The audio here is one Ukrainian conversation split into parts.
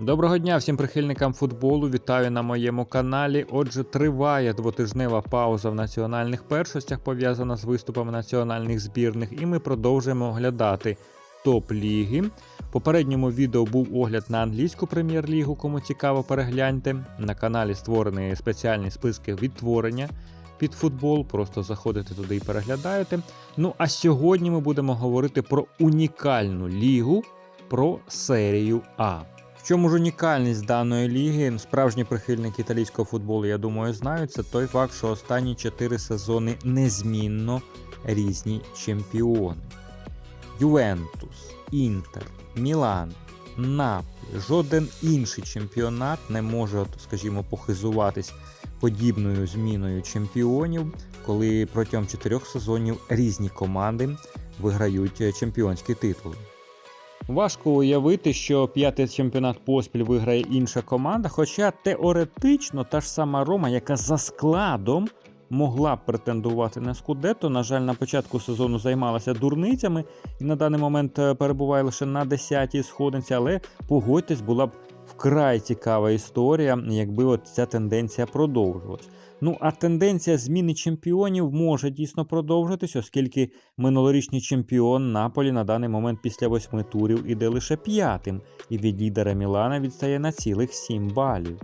Доброго дня всім прихильникам футболу. Вітаю на моєму каналі. Отже, триває двотижнева пауза в національних першостях, пов'язана з виступами національних збірних, і ми продовжуємо оглядати топ-ліги. В попередньому відео був огляд на англійську прем'єр-лігу. Кому цікаво, перегляньте. На каналі створені спеціальні списки відтворення під футбол. Просто заходите туди і переглядаєте. Ну а сьогодні ми будемо говорити про унікальну лігу, про серію А. В чому ж унікальність даної ліги? Справжні прихильники італійського футболу, я думаю, знають. Це той факт, що останні 4 сезони незмінно різні чемпіони. Ювентус, Інтер, Мілан, Наполі, жоден інший чемпіонат не може, скажімо, похизуватись подібною зміною чемпіонів, коли протягом 4 сезонів різні команди виграють е, чемпіонські титули. Важко уявити, що п'ятий чемпіонат поспіль виграє інша команда. Хоча теоретично та ж сама Рома, яка за складом могла б претендувати на Скудетто, на жаль, на початку сезону займалася дурницями і на даний момент е, перебуває лише на 10-й сходинці, але погодьтесь, була б вкрай цікава історія, якби от ця тенденція продовжилась. Ну а тенденція зміни чемпіонів може дійсно продовжитись, оскільки минулорічний чемпіон Наполі на даний момент після восьми турів іде лише п'ятим, і від лідера Мілана відстає на цілих сім балів.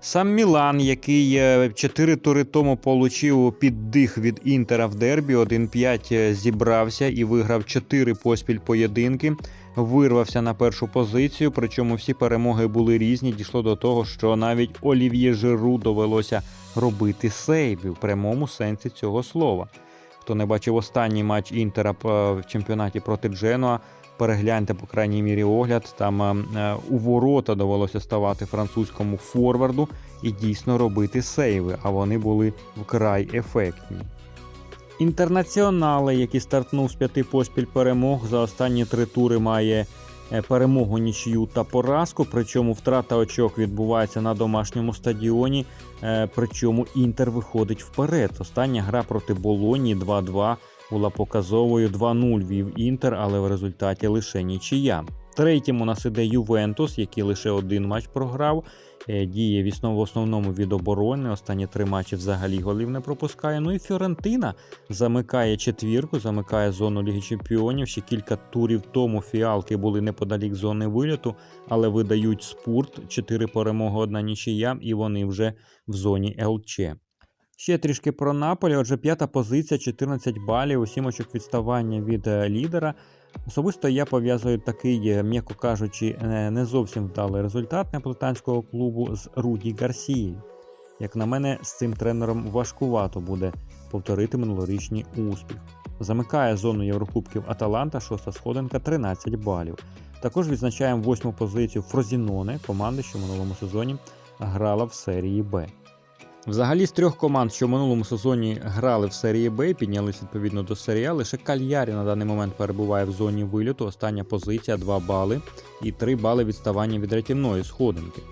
Сам Мілан, який 4 тури тому получив піддих від Інтера в дербі, 1-5 зібрався і виграв 4 поспіль поєдинки, вирвався на першу позицію. Причому всі перемоги були різні. Дійшло до того, що навіть Олів'є Жиру довелося робити сейви в прямому сенсі цього слова. Хто не бачив останній матч Інтера в чемпіонаті проти Дженуа, перегляньте, по крайній мірі, огляд. Там е, у ворота довелося ставати французькому форварду і дійсно робити сейви, а вони були вкрай ефектні. Інтернаціонали, який стартнув з п'яти поспіль перемог, за останні три тури має е, перемогу нічию та поразку. Причому втрата очок відбувається на домашньому стадіоні. Е, Причому Інтер виходить вперед. Остання гра проти Болоні 2-2 була показовою 2-0 вів Інтер, але в результаті лише нічия. Третім у нас іде Ювентус, який лише один матч програв. Е, Діє в основному від оборони. Останні три матчі взагалі голів не пропускає. Ну і Фіорентина замикає четвірку, замикає зону Ліги Чемпіонів. Ще кілька турів тому фіалки були неподалік зони виліту, але видають спорт. Чотири перемоги, одна нічия, і вони вже в зоні ЛЧ. Ще трішки про Наполі. Отже, п'ята позиція, 14 балів, 7 очок відставання від е, лідера. Особисто я пов'язую такий, е, м'яко кажучи, е, не зовсім вдалий результат неаполітанського клубу з Руді Гарсією. Як на мене, з цим тренером важкувато буде повторити минулорічний успіх. Замикає зону Єврокубків Аталанта, шоста сходинка, 13 балів. Також відзначаємо восьму позицію Фрозіноне, команди, що в минулому сезоні грала в серії Б. Взагалі з трьох команд, що в минулому сезоні грали в серії Б, піднялись відповідно до серії лише Кальярі на даний момент перебуває в зоні виліту. Остання позиція 2 бали і 3 бали відставання від рятівної сходинки.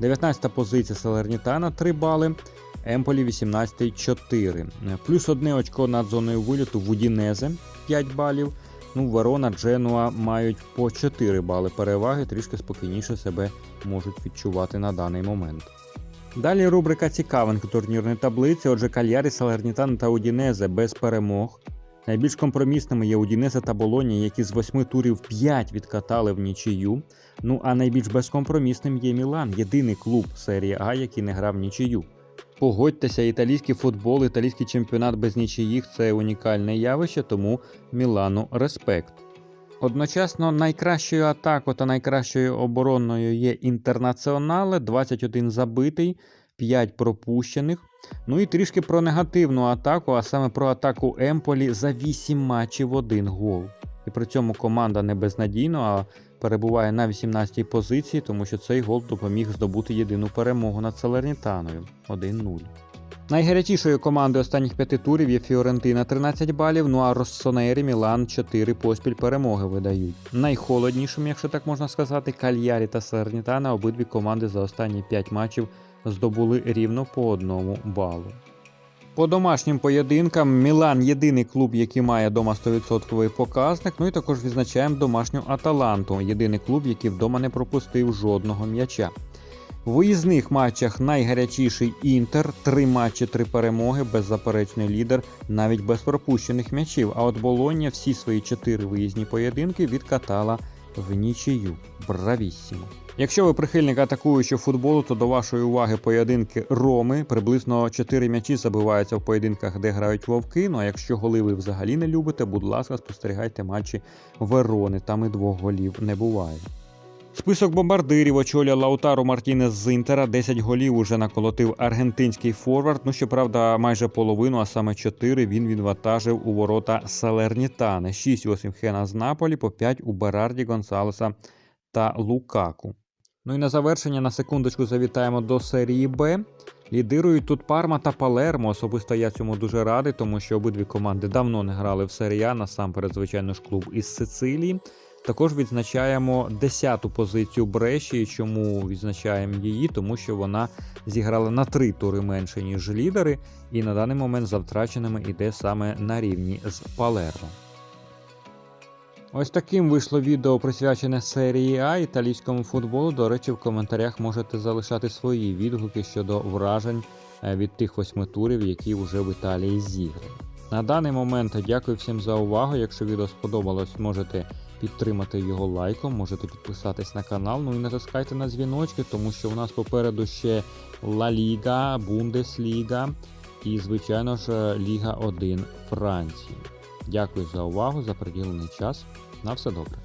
19 позиція Салернітана 3 бали. Емполі 18 4. Плюс одне очко над зоною виліту в Удінезе 5 балів. Ну, Верона, Дженуа мають по 4 бали переваги, трішки спокійніше себе можуть відчувати на даний момент. Далі рубрика цікавинки турнірної таблиці. Отже, Кальярі, Салернітана та Удінезе без перемог. Найбільш компромісними є Удінезе та Болоні, які з восьми турів 5 відкатали в нічию. Ну а найбільш безкомпромісним є Мілан, єдиний клуб серії А, який не грав нічию. Погодьтеся, італійський футбол, італійський чемпіонат без нічиїх це унікальне явище, тому Мілану респект. Одночасно найкращою атакою та найкращою оборонною є інтернаціонале, 21 забитий, 5 пропущених. Ну і трішки про негативну атаку, а саме про атаку Емполі за 8 матчів 1 гол. І при цьому команда не безнадійно, а перебуває на 18-й позиції, тому що цей гол допоміг здобути єдину перемогу над Салернітаною 1-0. Найгарячішою командою останніх п'яти турів є Фіорентина 13 балів, ну а Россонері Мілан 4 поспіль перемоги видають. Найхолоднішим, якщо так можна сказати, Кальярі та Салернітана обидві команди за останні 5 матчів здобули рівно по одному балу. По домашнім поєдинкам Мілан єдиний клуб, який має вдома 100% показник. Ну і також відзначаємо домашню Аталанту, єдиний клуб, який вдома не пропустив жодного м'яча. В виїзних матчах найгарячіший Інтер, три матчі, три перемоги, беззаперечний лідер, навіть без пропущених м'ячів. А от Болоння всі свої чотири виїзні поєдинки відкатала в нічию. Бравіссімо! Якщо ви прихильник атакуючого футболу, то до вашої уваги поєдинки Роми. Приблизно 4 м'ячі забиваються в поєдинках, де грають вовки. Ну а якщо голи ви взагалі не любите, будь ласка, спостерігайте матчі Верони. Там і двох голів не буває. Список бомбардирів очолює Лаутаро Мартінес з Інтера. 10 голів уже наколотив аргентинський форвард. Ну, щоправда, майже половину, а саме 4 він відвантажив у ворота Салернітани. 6 у Осімхена з Наполі, по 5 у Берарді, Гонсалеса та Лукаку. Ну і на завершення на секундочку завітаємо до серії Б. Лідирують тут Парма та Палермо. Особисто я цьому дуже радий, тому що обидві команди давно не грали в серії А, насамперед, звичайно ж, клуб із Сицилії. Також відзначаємо 10-ту позицію Бреші. Чому відзначаємо її? Тому що вона зіграла на три тури менше, ніж лідери, і на даний момент за втраченими йде саме на рівні з Палермо. Ось таким вийшло відео присвячене серії А італійському футболу. До речі, в коментарях можете залишати свої відгуки щодо вражень е, від тих восьми турів, які вже в Італії зіграні. На даний момент дякую всім за увагу. Якщо відео сподобалось, можете підтримати його лайком, можете підписатись на канал. Ну і натискайте на дзвіночки, тому що у нас попереду ще Ла Ліга, Бундесліга і, звичайно ж, Ліга 1 Франції. Дякую за увагу, за приділений час. На все добре.